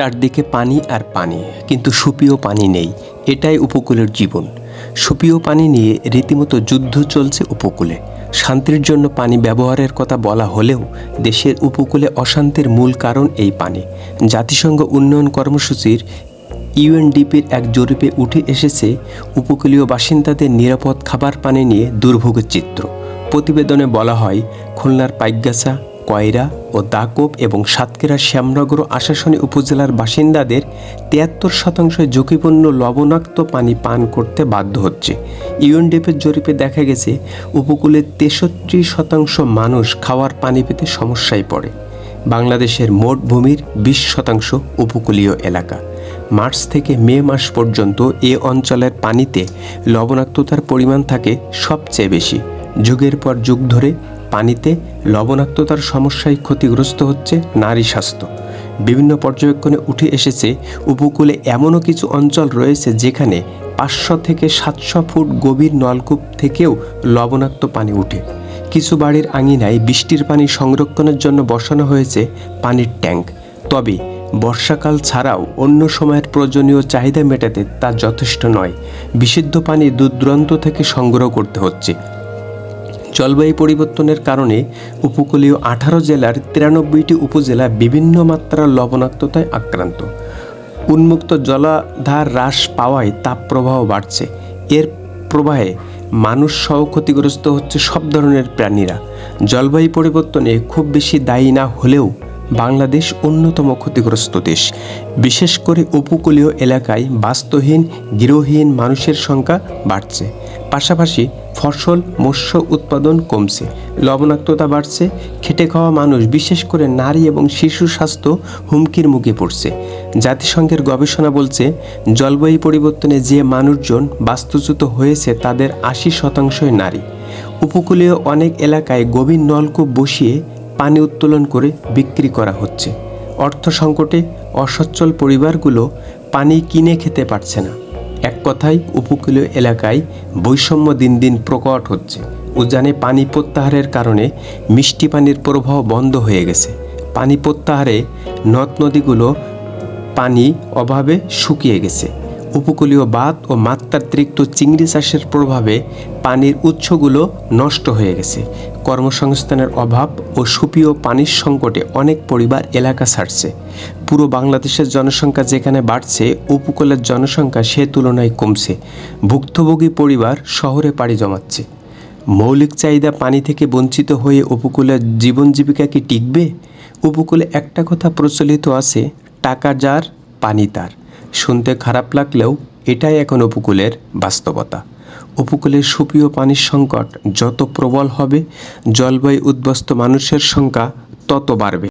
চারদিকে পানি আর পানি, কিন্তু সুপীয় পানি নেই, এটাই উপকূলের জীবন। সুপীয় পানি নিয়ে রীতিমতো যুদ্ধ চলছে উপকূলে। শান্তির জন্য পানি ব্যবহারের কথা বলা হলেও দেশের উপকূলে অশান্তির মূল কারণ এই পানি। জাতিসংঘ উন্নয়ন কর্মসূচির ইউএনডিপির এক জরিপে উঠে এসেছে, উপকূলীয় বাসিন্দাদের নিরাপদ খাবার পানি নিয়ে দুর্ভোগের চিত্র। প্রতিবেদনে বলা হয়, খুলনার পাইকগাছা কয়রা ও দাকোপ এবং সাতক্ষীরা শ্যামনগর আশাসনী উপজেলার বাসিন্দাদের তিয়াত্তর শতাংশ ঝুঁকিপূর্ণ লবণাক্ত পানি পান করতে বাধ্য হচ্ছে। ইউএনডিপের জরিপে দেখা গেছে উপকূলের তেষট্টি শতাংশ মানুষ খাওয়ার পানি পেতে সমস্যায় পড়ে। বাংলাদেশের মোট ভূমির বিশ শতাংশ উপকূলীয় এলাকা। মার্চ থেকে মে মাস পর্যন্ত এ অঞ্চলের পানিতে লবণাক্ততার পরিমাণ থাকে সবচেয়ে বেশি। যুগের পর যুগ ধরে পানিতে লবণাক্ততার সমস্যায় ক্ষতিগ্রস্ত হচ্ছে নারী স্বাস্থ্য। বিভিন্ন পর্যবেক্ষণে উঠে এসেছে, উপকূলে এমনও কিছু অঞ্চল রয়েছে যেখানে পাঁচশো থেকে সাতশো ফুট গভীর নলকূপ থেকেও লবণাক্ত পানি উঠে। কিছু বাড়ির আঙিনায় বৃষ্টির পানি সংরক্ষণের জন্য বসানো হয়েছে পানির ট্যাঙ্ক। তবে বর্ষাকাল ছাড়াও অন্য সময়ের প্রয়োজনীয় চাহিদা মেটাতে তা যথেষ্ট নয়। বিশুদ্ধ পানি দূর দূরান্ত থেকে সংগ্রহ করতে হচ্ছে। জলবায়ু পরিবর্তনের কারণে উপকূলীয় আঠারো জেলার তিরানব্বইটি উপজেলা বিভিন্ন মাত্রার লবণাক্ততায় আক্রান্ত। উন্মুক্ত জলাধার হ্রাস পাওয়ায় তাপপ্রবাহ বাড়ছে। এর প্রবাহে মানুষ সহ ক্ষতিগ্রস্ত হচ্ছে সব ধরনের প্রাণীরা। জলবায়ু পরিবর্তনে খুব বেশি দায়ী না হলেও বাংলাদেশ অন্যতম ক্ষতিগ্রস্ত দেশ। বিশেষ করে উপকূলীয় এলাকায় বাস্তুহীন, গৃহহীন মানুষের সংখ্যা বাড়ছে। পাশাপাশি ফসল, মৎস্য উৎপাদন কমছে, লবণাক্ততা বাড়ছে, খেটে খাওয়া মানুষ, বিশেষ করে নারী এবং শিশু স্বাস্থ্য হুমকির মুখে পড়ছে। জাতিসংঘের গবেষণা বলছে, জলবায়ু পরিবর্তনে যে মানুষজন বাস্তুচ্যুত হয়েছে তাদের আশি শতাংশই নারী। উপকূলীয় অনেক এলাকায় গভীর নলকূপ বসিয়ে পানি উত্তোলন করে বিক্রি করা হচ্ছে। অর্থ সংকটে অসচ্ছল পরিবারগুলো পানি কিনে খেতে পারছে না। এক কথায়, উপকূলীয় এলাকায় বৈষম্য দিন দিন প্রকট হচ্ছে। উজানে পানি প্রত্যাহারের কারণে মিষ্টি পানির প্রবাহ বন্ধ হয়ে গেছে। পানি প্রত্যাহারে নদ নদীগুলো পানি অভাবে শুকিয়ে গেছে। উপকূলীয় বাঁধ ও মাত্রাতিরিক্ত চিংড়ি চাষের প্রভাবে পানির উৎসগুলো নষ্ট হয়ে গেছে। কর্মসংস্থানের অভাব ও সুপীয় পানির সংকটে অনেক পরিবার এলাকা ছাড়ছে। পুরো বাংলাদেশের জনসংখ্যা যেখানে বাড়ছে, উপকূলের জনসংখ্যা সে তুলনায় কমছে। ভুক্তভোগী পরিবার শহরে পাড়ি জমাচ্ছে। মৌলিক চাহিদা পানি থেকে বঞ্চিত হয়ে উপকূলের জীবন জীবিকা কি টিকবে? উপকূলে একটা কথা প্রচলিত আছে টাকা যার পানি তার। শুনতে খারাপ লাগলেও এটাই এখন উপকূলের বাস্তবতা। উপকূলের সুপ্রিয় পানির সংকট যত প্রবল হবে, জলবায়ু উদ্বস্ত মানুষের সংখ্যা তত বাড়বে।